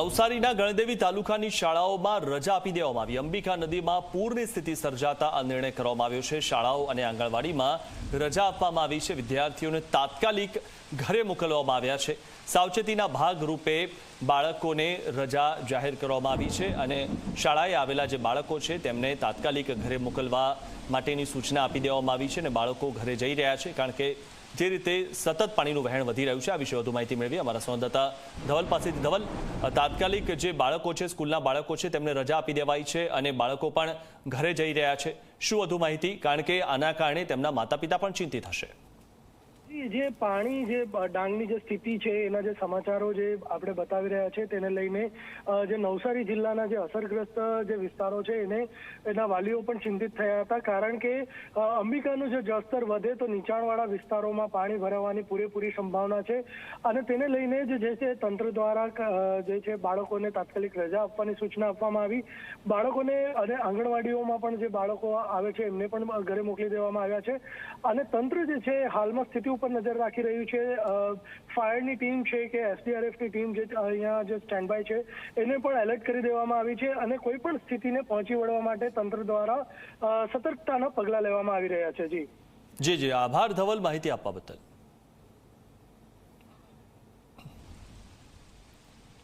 નવસારીના ગણદેવી તાલુકાની શાળાઓમાં રજા આપી દેવામાં આવી. અંબિકા નદીમાં પૂરની સ્થિતિ સર્જાતા આ નિર્ણય કરવામાં આવ્યો છે. શાળાઓ અને આંગણવાડીમાં રજા આપવામાં આવી છે. વિદ્યાર્થીઓને તાત્કાલિક ઘરે મોકલવામાં આવ્યા છે. સાવચેતીના ભાગરૂપે બાળકોને રજા જાહેર કરવામાં આવી છે અને શાળાએ આવેલા જે બાળકો છે તેમને તાત્કાલિક ઘરે મોકલવા માટેની સૂચના આપી દેવામાં આવી છે અને બાળકો ઘરે જઈ રહ્યા છે કારણ કે જે રીતે સતત પાણીનું વહેણ વધી રહ્યું છે, આ વિશે વધુ માહિતી મેળવી અમારા સંવાદદાતા ધવલ પાસેથી. ધવલ તાત્કાલિક જે બાળકો છે, સ્કૂલના બાળકો છે, તેમને રજા આપી દેવાઈ છે અને બાળકો પણ ઘરે જઈ રહ્યા છે. શું વધુ માહિતી? કારણ કે આના કારણે તેમના માતા પિતા પણ ચિંતિત હશે. જે, પાણી જે ડાંગની જે સ્થિતિ છે, એના જે સમાચારો જે આપણે બતાવી રહ્યા છે, તેને લઈને જે નવસારી જિલ્લાના જે અસરગ્રસ્ત જે વિસ્તારો છે, એને, એના વાલીઓ પણ ચિંતિત થયા હતા. કારણ કે અંબિકાનું જે જળસ્તર વધે તો નીચાણવાળા વિસ્તારોમાં પાણી ભરાવાની પૂરેપૂરી સંભાવના છે. અને તેને લઈને જ જે છે, તંત્ર દ્વારા જે છે, બાળકોને તાત્કાલિક રજા આપવાની સૂચના આપવામાં આવી. બાળકોને અને આંગણવાડીઓમાં પણ જે બાળકો આવે છે, એમને પણ ઘરે મોકલી દેવામાં આવ્યા છે. અને તંત્ર જે છે, હાલમાં સ્થિતિ ઉપર નજર રાખી રહ્યું છે ફાયરની ટીમ છે કે એસડીઆરએફની ટીમ જે અહીંયા જે સ્ટેન્ડ બાય છે, એને પણ એલર્ટ કરી દેવામાં આવી છે અને કોઈ પણ સ્થિતિને પહોંચી વળવા માટે તંત્ર દ્વારા સતર્કતાના પગલાં લેવામાં આવી રહ્યા છે. જી. જી જી. આભાર ધવલ માહિતી આપવા બદલ.